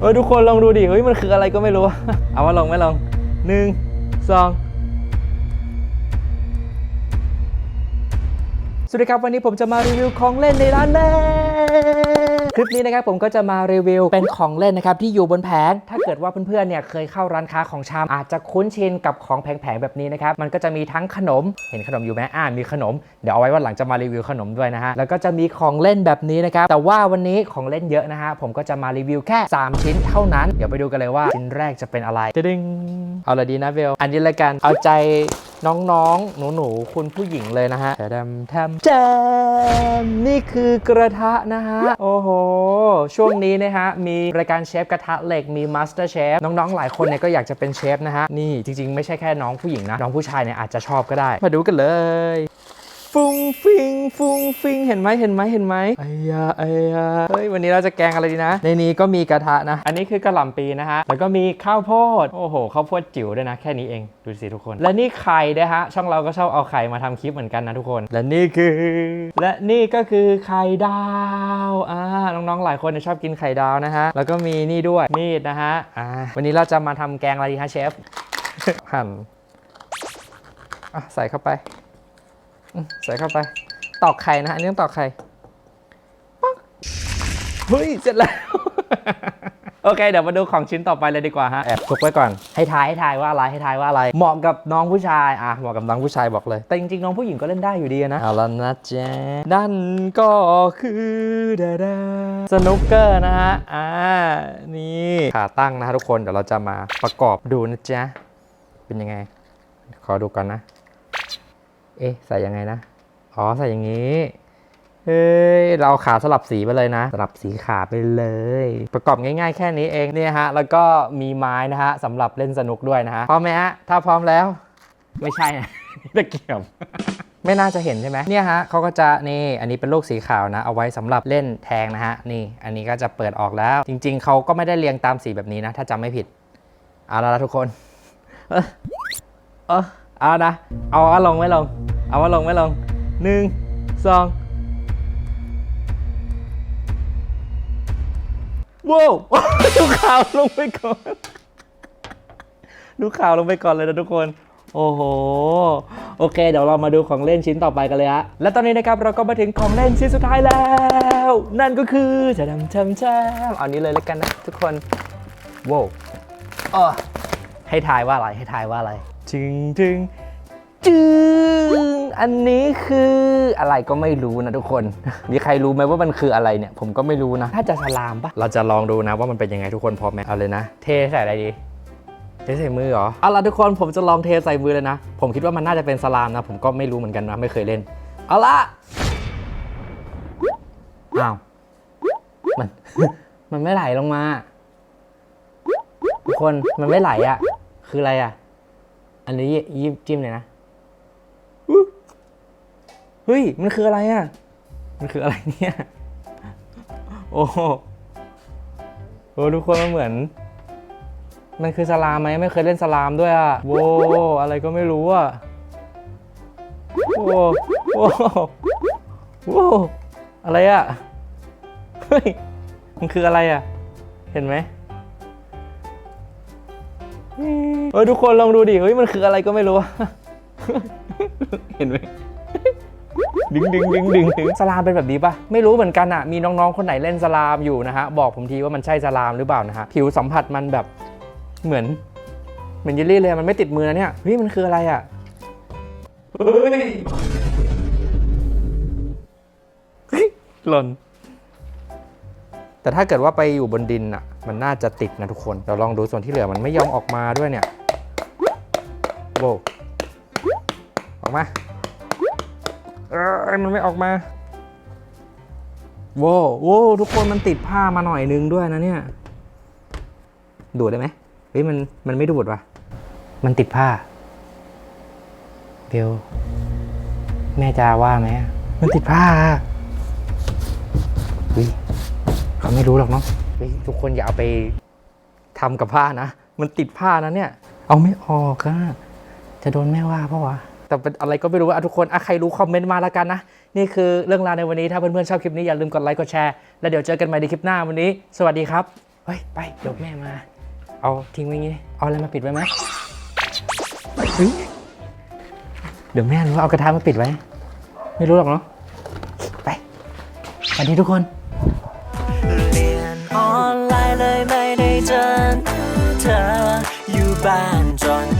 เออทุกคนลองดูดิเฮ้ยมันคืออะไรก็ไม่รู้ เอามาลองไม่ลองหนึ่งสองสวัสดีครับวันนี้ผมจะมารีวิวของเล่นในร้านแม่ คลิปนี้นะครับผมก็จะมารีวิวเป็นของเล่นนะครับที่อยู่บนแผง ถ้าเกิดว่าเพื่อนๆเนี่ยเคยเข้าร้านค้าของชำอาจจะคุ้นชินกับของแผงๆแบบนี้นะครับมันก็จะมีทั้งขนมเห็นขนมอยู่ไหมอ่ามีขนมเดี๋ยวเอาไว้วันหลังจะมารีวิวขนมด้วยนะฮะแล้วก็จะมีของเล่นแบบนี้นะครับแต่ว่าวันนี้ของเล่นเยอะนะฮะผมก็จะมารีวิวแค่ 3 ชิ้นเท่านั้น เดี๋ยวไปดูกันเลยว่าชิ้นแรกจะเป็นอะไรดึงเอาลยดีนะเบลอันนี้ละกันเอาใจน้องๆ หนูๆ คุณผู้หญิงเลยนะฮะแทมแทมแจมนี่คือกระทะนะฮะ โอ้โห ช่วงนี้นะฮะ มีรายการเชฟกระทะเหล็ก มีมาสเตอร์เชฟน้องๆ หลายคนเนี่ยก็อยากจะเป็นเชฟนะฮะ นี่จริงๆ ไม่ใช่แค่น้องผู้หญิงนะ น้องผู้ชายเนี่ยอาจจะชอบก็ได้ มาดูกันเลย ฟุ้งฟิงฟุ้งฟิงเห็นไหมเห็นไหมเห็นไหมไอ้ยาไอ้ยาเฮ้ยวันนี้เราจะแกงอะไรดีนะ ในนี้ก็มีกระทะนะ อันนี้คือกระหล่ำปีนะฮะ แล้วก็มีข้าวโพด โอ้โหข้าวโพดจิ๋วด้วยนะ แค่นี้เองดูสิทุกคน และนี่ไข่นะฮะ ช่องเราก็ชอบเอาไข่มาทำคลิปเหมือนกันนะทุกคน และนี่คือ และนี่ก็คือไข่ดาวอ่าน้องๆหลายคนชอบกินไข่ดาวนะฮะแล้วก็มีนี่ด้วยมีดนะฮะอ่าวันนี้เราจะมาทำแกงอะไรดีฮะเชฟหั่นอะใส่เข้าไป ใส่เข้าไป ตอกไข่นะฮะอันนี้ต้องตอกไข่ปั๊กเฮ้ย เสร็จแล้ว โอเค เดี๋ยวมาดูของชิ้นต่อไปเลยดีกว่าฮะ แอบทุกไว้ก่อน ให้ทายให้ทายว่าอะไร ให้ทายว่าอะไร เหมาะกับน้องผู้ชาย อะ เหมาะกับน้องผู้ชายบอกเลย แต่จริงๆ น้องผู้หญิงก็เล่นได้อยู่ดีนะ เอาละนะเจ๊นั่นก็คือดาดาสนุกเกอร์นะฮะ อ่า นี่ขาตั้งนะฮะทุกคน เดี๋ยวเราจะมาประกอบดูนะจ๊ะ เป็นยังไง ขอดูก่อนนะ เอ๊ะ ใส่ยังไงนะ อ๋อ ใส่อย่างนี้ เฮ้ย เราขาสลับสีไปเลยนะ สลับสีขาไปเลย ประกอบง่ายๆ แค่นี้เองเนี่ยฮะ แล้วก็มีไม้นะฮะสำหรับเล่นสนุกด้วยนะฮะ พร้อมไหมฮะ ถ้าพร้อมแล้ว ไม่ใช่นะตะเกียบไม่น่าจะเห็นใช่ไหมเนี่ยฮะเขาก็จะนี่อันนี้เป็นลูกสีขาวนะ เอาไว้สำหรับเล่นแทงนะฮะนี่ อันนี้ก็จะเปิดออกแล้ว จริง ๆเขาก็ไม่ได้เรียงตามสีแบบนี้นะ ถ้าจำไม่ผิดเอาละทุกคน เออเออเอานะ เอาว่าลงไม่ลง เอาว่าลงไม่ลงหนึ่งสองว้าวดูข่าวลงไปก่อน ดูข่าวลงไปก่อนเลยนะทุกคน โอ้โห โอเค เดี๋ยวเรามาดูของเล่นชิ้นต่อไปกันเลยฮะ และตอนนี้นะครับเราก็มาถึงของเล่นชิ้นสุดท้ายแล้ว นั่นก็คือจะดำชำชำเอานี้เลยแล้วกันนะทุกคนว้าวอ๋อให้ทายว่าอะไร ให้ทายว่าอะไรจึงจึง จึงอันนี้คืออะไรก็ไม่รู้นะทุกคน มีใครรู้ไหมว่ามันคืออะไรเนี่ย ผมก็ไม่รู้นะ ถ้าจะสลามปะเราจะลองดูนะว่ามันเป็นยังไงทุกคนพร้อมไหมเอาเลยนะ เทใส่อะไรดี เทใส่มือเหรอ เอาล่ะทุกคนผมจะลองเทใส่มือเลยนะ ผมคิดว่ามันน่าจะเป็นสลามนะ ผมก็ไม่รู้เหมือนกันนะ ไม่เคยเล่น เอาละอ้าว มัน มันไม่ไหลลงมา ทุกคน มันไม่ไหลอะ่ะ คืออะไรอะ่ะ อันนี้ยิบจิ้มเลยนะอุ๊ยเฮ้ย มันคืออะไรอะ่ะ มันคืออะไรเนี่ย โอ้โหโอ้ทุกคนมันเหมือน มันคือสลามไหมไม่เคยเล่นสลามด้วยอะ่ะโว้อะไรก็ไม่รู้อะ่ะโว้โว้โว้อะไรอะ่ะ เฮ้ย มันคืออะไรอะ่ะ เห็นไหมเฮ้ยทุกคนลองดูดิ เฮ้ย มันคืออะไรก็ไม่รู้ เห็นไหม ดึงดึงดึงดึงดึงสลามเป็นแบบนี้ปะไม่รู้เหมือนกันอะมีน้องๆคนไหนเล่นสลามอยู่นะฮะบอกผมทีว่ามันใช่สลามหรือเปล่านะฮะผิวสัมผัสมันแบบเหมือนเหมือนเยลลี่เลยมันไม่ติดมือนะเนี่ยเฮ้ยมันคืออะไรอะเฮ้ยหล่นแต่ถ้าเกิดว่าไปอยู่บนดินอะ มันน่าจะติดนะทุกคน เราลองดูส่วนที่เหลือมันไม่ยอมออกมาด้วยเนี่ยโว้ออกมา เออมันไม่ออกมาโว้โว้ทุกคนมันติดผ้ามาหน่อยนึงด้วยนะเนี่ย ดูดได้ไหมเฮ้ยมันมันไม่ดูดว่ะ มันติดผ้าเบลแม่จะว่าไหมมันติดผ้าเฮ้ยเขาไม่รู้หรอกเนาะเฮ้ยทุกคนอย่าเอาไปทำกับผ้านะ มันติดผ้านะเนี่ย เอาไม่ออกอะจะโดนแม่ว่าเพราะวะ แต่เป็นอะไรก็ไม่รู้อะทุกคนอะใครรู้คอมเมนต์มาแล้วกันนะ นี่คือเรื่องราวในวันนี้ถ้าเพื่อนๆชอบคลิปนี้อย่าลืมกดไลค์กดแชร์แล้วเดี๋ยวเจอกันใหม่ในคลิปหน้าวันนี้ สวัสดีครับเฮ้ยไปเดี๋ยวแม่มา เอาทิ้งไว้งี้เอาอะไรมาปิดไว้ไหมเฮ้ยเดี๋ยวแม่รู้ว่าเอากระทะมาปิดไว้ ไม่รู้หรอกเนาะไปสวัสดีทุกคนเรียนออนไลน์เลยไม่ได้เจอเธออยู่บ้านจน